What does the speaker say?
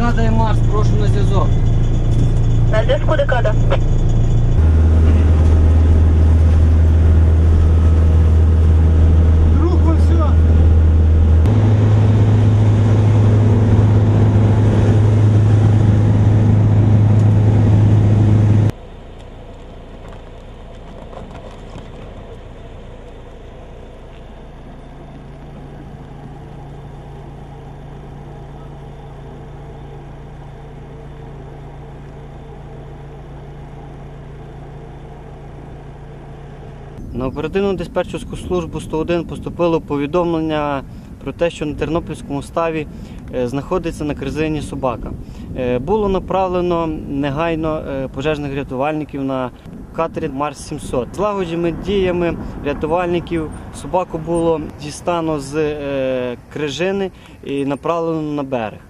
Декада і Марс, прошу на зв'язок. На зв'язку декада. На оперативну диспетчерську службу 101 поступило повідомлення про те, що на Тернопільському ставі е, знаходиться на корзині собака. Е, Було направлено негайно е, пожежних рятувальників на катері Марс 700. Злагодженими діями рятувальників собаку було дістано з крижини і направлено на берег.